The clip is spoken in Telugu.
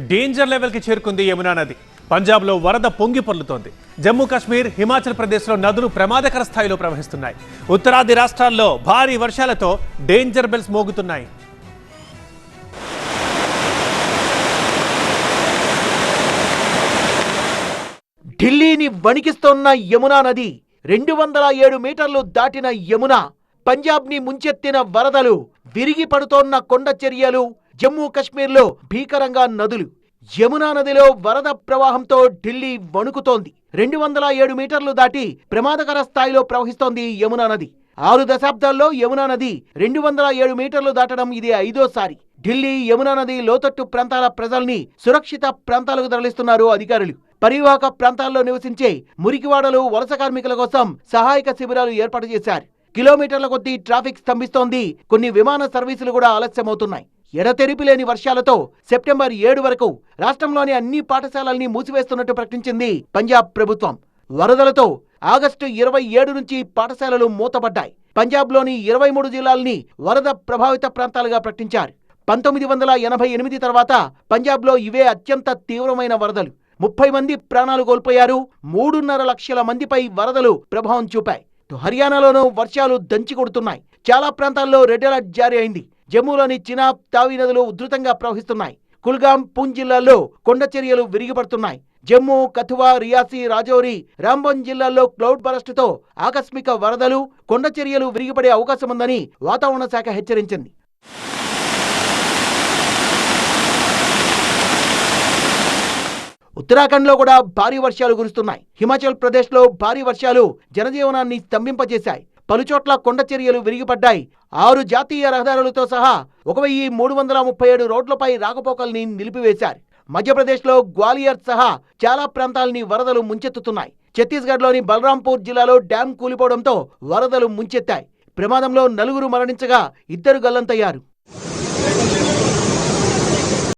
డేంజర్ లెవెల్కి చేరుకుంది యమునా నది. పంజాబ్లో వరద పొంగి పొర్లుతోంది. జమ్మూ కాశ్మీర్ హిమాచల్ ప్రదేశ్లో నదులు ప్రమాదకర స్థాయిలో ప్రవహిస్తున్నాయి. ఉత్తరాది రాష్ట్రాల్లో భారీ వర్షాలతో డేంజర్ బెల్స్ మోగుతున్నాయి. ఢిల్లీని వణికిస్తోన్న యమునా నది రెండు వందల ఏడు మీటర్లు దాటిన యమున పంజాబ్ని ముంచెత్తిన వరదలు విరిగి పడుతోన్న కొండ చర్యలు జమ్మూ కశ్మీర్లో భీకరంగా నదులు. యమునా నదిలో వరద ప్రవాహంతో ఢిల్లీ వణుకుతోంది. రెండు వందల ఏడు మీటర్లు దాటి ప్రమాదకర స్థాయిలో ప్రవహిస్తోంది యమునా నది. ఆరు దశాబ్దాల్లో యమునా నది రెండు వందల ఏడు మీటర్లు దాటడం ఇది ఐదోసారి. ఢిల్లీ యమునా నది లోతట్టు ప్రాంతాల ప్రజల్ని సురక్షిత ప్రాంతాలకు తరలిస్తున్నారు అధికారులు. పరివాహక ప్రాంతాల్లో నివసించే మురికివాడలు వలస కార్మికుల కోసం సహాయక శిబిరాలు ఏర్పాటు చేశారు. కిలోమీటర్ల కొద్దీ ట్రాఫిక్ స్తంభిస్తోంది. కొన్ని విమాన సర్వీసులు కూడా ఆలస్యమవుతున్నాయి. ఎడతెరిపి లేని వర్షాలతో సెప్టెంబర్ ఏడు వరకు రాష్ట్రంలోని అన్ని పాఠశాలల్ని మూసివేస్తున్నట్టు ప్రకటించింది పంజాబ్ ప్రభుత్వం. వరదలతో ఆగస్టు ఇరవై ఏడు నుంచి పాఠశాలలు మూతపడ్డాయి. పంజాబ్లోని ఇరవై మూడు జిల్లాల్ని వరద ప్రభావిత ప్రాంతాలుగా ప్రకటించారు. పంతొమ్మిది వందల ఎనభై ఎనిమిది తర్వాత పంజాబ్లో ఇవే అత్యంత తీవ్రమైన వరదలు. ముప్పై మంది ప్రాణాలు కోల్పోయారు. మూడున్నర లక్షల మందిపై వరదలు ప్రభావం చూపాయి. హర్యానాలోనూ వర్షాలు దంచి కొడుతున్నాయి చాలా ప్రాంతాల్లో రెడ్ అలర్ట్ జారీ అయింది. జమ్మూలోని చినాబ్ తావి నదులు ఉధృతంగా ప్రవహిస్తున్నాయి. కుల్గాం పూం జిల్లాల్లో కొండ చర్యలు విరిగిపడుతున్నాయి. జమ్మూ కథువా రియాసి రాజౌరి రాంబన్ జిల్లాల్లో క్లౌడ్ బరస్టుతో ఆకస్మిక వరదలు కొండ చర్యలు విరిగిపడే అవకాశం ఉందని వాతావరణ శాఖ హెచ్చరించింది. ఉత్తరాఖండ్లో కూడా భారీ వర్షాలు కురుస్తున్నాయి. హిమాచల్ ప్రదేశ్లో భారీ వర్షాలు జనజీవనాన్ని స్తంభింపజేశాయి. పలుచోట్ల కొండ చర్యలు విరిగిపడ్డాయి. ఆరు జాతీయ రహదారులతో సహా ఒక వెయ్యి మూడు వందల ముప్పై ఏడు రోడ్లపై రాకపోకల్ని నిలిపివేశారు. మధ్యప్రదేశ్లో గ్వాలియర్ సహా చాలా ప్రాంతాల్ని వరదలు ముంచెత్తుతున్నాయి. ఛత్తీస్గఢ్లోని బలరాంపూర్ జిల్లాలో డ్యాం కూలిపోవడంతో వరదలు ముంచెత్తాయి. ప్రమాదంలో నలుగురు మరణించగా ఇద్దరు గల్లంతయ్యారు.